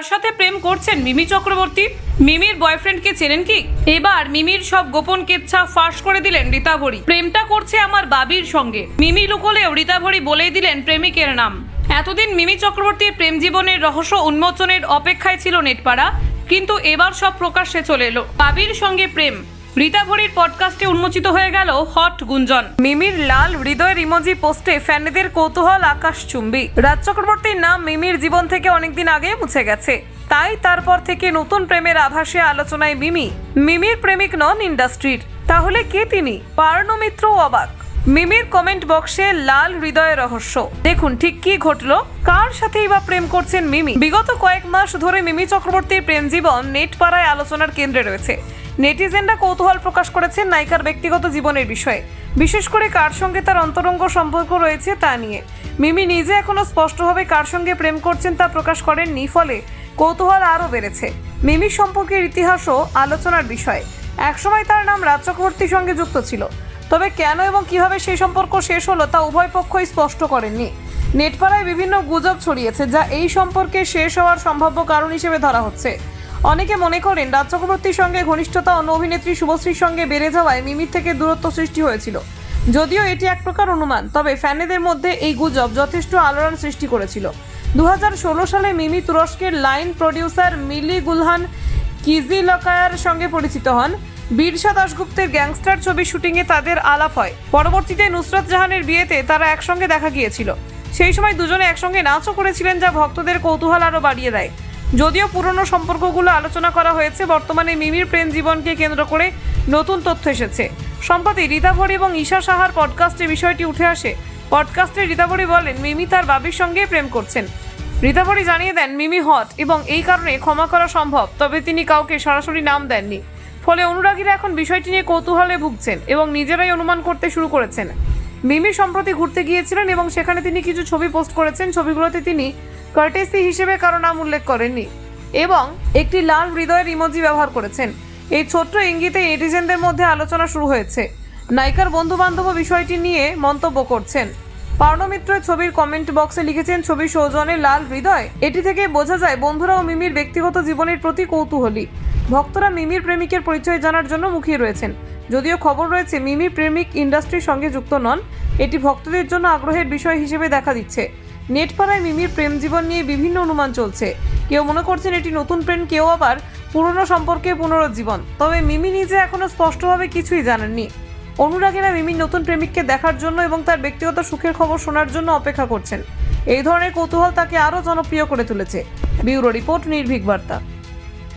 কার সাথে প্রেম করছেন মিমি চক্রবর্তী। মিমির বয়ফ্রেন্ডকে চেনেন কি? এবার মিমির সব গোপন কেচ্ছা ফাঁস করে দিলেন রীতা ভরি প্রেমটা করছে আমার বাবির সঙ্গে। মিমি লুকোলেও রীতা ভরি বলেই দিলেন প্রেমিকের নাম। এতদিন মিমি চক্রবর্তীর প্রেম জীবনের রহস্য উন্মোচনের অপেক্ষায় ছিল নেটপাড়া, কিন্তু এবার সব প্রকাশ্যে চলে এলো। বাবির সঙ্গে প্রেম। রীতা ভরির পডকাস্টে উন্মোচিত হয়ে গেল হট গুঞ্জন। মিমির লাল হৃদয়ের ইমোজি পোস্টে ফ্যানেদের কৌতূহল আকাশ চুম্বি রাজ চক্রবর্তীর নাম মিমির জীবন থেকে অনেকদিন আগে মুছে গেছে। তাই তারপর থেকে নতুন প্রেমের আভাসে আলোচনায় মিমি। মিমির প্রেমিক নন ইন্ডাস্ট্রির। তাহলে কে তিনি? পার্ণমিত্র অবাক। মিমির কমেন্ট বক্সে লাল হৃদয়ের রহস্য। দেখুন ঠিক কি ঘটলো? কার সাথেই বা প্রেম করছেন মিমি? বিগত কয়েক মাস ধরে মিমি চক্রবর্তীর প্রেম জীবন নেট পাড়ায় আলোচনার কেন্দ্রে রয়েছে। নেটিজেনরা কৌতূহল প্রকাশ করেছেন নায়িকার ব্যক্তিগত জীবনের বিষয়ে। বিশেষ করে কার সঙ্গে তার অন্তরঙ্গ সম্পর্ক রয়েছে তা নিয়ে। মিমি নিজে এখনও স্পষ্টভাবে কার সঙ্গে প্রেম করছেন তা প্রকাশ করেননি, ফলে কৌতূহল আরও বেড়েছে। মিমি সম্পর্কের ইতিহাসও আলোচনার বিষয়। একসময় তার নাম রাজ চক্রবর্তীর সঙ্গে যুক্ত ছিল। তবে কেন এবং কীভাবে সেই সম্পর্ক শেষ হলো তা উভয় পক্ষই স্পষ্ট করেননি। নেটপাড়ায় বিভিন্ন গুজব ছড়িয়েছে, যা এই সম্পর্কে শেষ হওয়ার সম্ভাব্য কারণ হিসেবে ধরা হচ্ছে। অনেকে মনে করেন, রাজ চক্রবর্তীর সঙ্গে ঘনিষ্ঠতা অন্য অভিনেত্রী শুভশ্রীর সঙ্গে বেড়ে যাওয়ায় মিমির থেকে দূরত্ব সৃষ্টি হয়েছিল। যদিও এটি এক প্রকার অনুমান, তবে ফ্যানেদের মধ্যে এই গুজব যথেষ্ট আলোড়ন সৃষ্টি করেছিল। দু হাজার ষোলো সালে মিমি তুরস্কের লাইন প্রডিউসার মিলি গুলহান কিজি লকায়ার সঙ্গে পরিচিত হন। বীরসা দাশগুপ্তের গ্যাংস্টার ছবির শুটিংয়ে তাদের আলাপ হয়। পরবর্তীতে নুসরত জাহানের বিয়েতে তারা একসঙ্গে দেখা গিয়েছিল। সেই সময় দুজনে একসঙ্গে নাচও করেছিলেন, যা ভক্তদের কৌতূহল আরও বাড়িয়ে দেয়। যদিও পুরনো সম্পর্কগুলো আলোচনা করা হয়েছে, বর্তমানে মিমির প্রেম জীবনকে কেন্দ্র করে নতুন তথ্য এসেছে। সম্প্রতি রীতাভরি এবং ঈশা সাহার পডকাস্টে বিষয়টি উঠে আসে। পডকাস্টে রীতাভরি বলেন, মিমি তার বাবির সঙ্গে প্রেম করছেন। রীতাভরি জানিয়ে দেন, মিমি হট এবং এই কারণে ক্ষমা করা সম্ভব, তবে তিনি কাউকে সরাসরি নাম দেননি। ফলে অনুরাগীরা এখন বিষয়টি নিয়ে কৌতূহলে ভুগছেন এবং নিজেরাই অনুমান করতে শুরু করেছেন। মিমি সম্প্রতি ঘুরতে গিয়েছিলেন এবং সেখানে তিনি কিছু ছবি পোস্ট করেছেন। ছবিগুলোতে তিনি কার্টেসি হিসেবে কারও নাম উল্লেখ করেননি এবং একটি লাল হৃদয়ের ইমোজি ব্যবহার করেছেন। এই ছোট্ট ইঙ্গিতে নেটিজেনদের মধ্যে আলোচনা শুরু হয়েছে। নায়িকার বন্ধু বান্ধব বিষয়টি নিয়ে মন্তব্য করছেন। পার্ণমিত্র ছবির কমেন্ট বক্সে লিখেছেন, ছবি সৌজনে লাল হৃদয়। এটি থেকে বোঝা যায়, বন্ধুরা ও মিমির ব্যক্তিগত জীবনের প্রতি কৌতূহলী। ভক্তরা মিমির প্রেমিকের পরিচয় জানার জন্য মুখিয়ে রয়েছেন। যদিও খবর রয়েছে, মিমি প্রেমিক ইন্ডাস্ট্রির সঙ্গে যুক্ত নন। এটি ভক্তদের জন্য আগ্রহের বিষয় হিসেবে দেখা দিচ্ছে। নেটপাড়ায় মিমির প্রেম জীবন নিয়ে বিভিন্ন অনুমান চলছে। কেউ মনে করছেন এটি নতুন প্রেম, কেউ আবার পুরনো সম্পর্কে পুনরুজ্জীবন। তবে মিমি নিজে এখনও স্পষ্টভাবে কিছুই জানেননি। অনুরাগীরা মিমির নতুন প্রেমিককে দেখার জন্য এবং তার ব্যক্তিগত সুখের খবর শোনার জন্য অপেক্ষা করছেন। এই ধরনের কৌতূহল তাকে আরও জনপ্রিয় করে তুলেছে। ব্যুরো রিপোর্ট নির্ভীক বার্তা।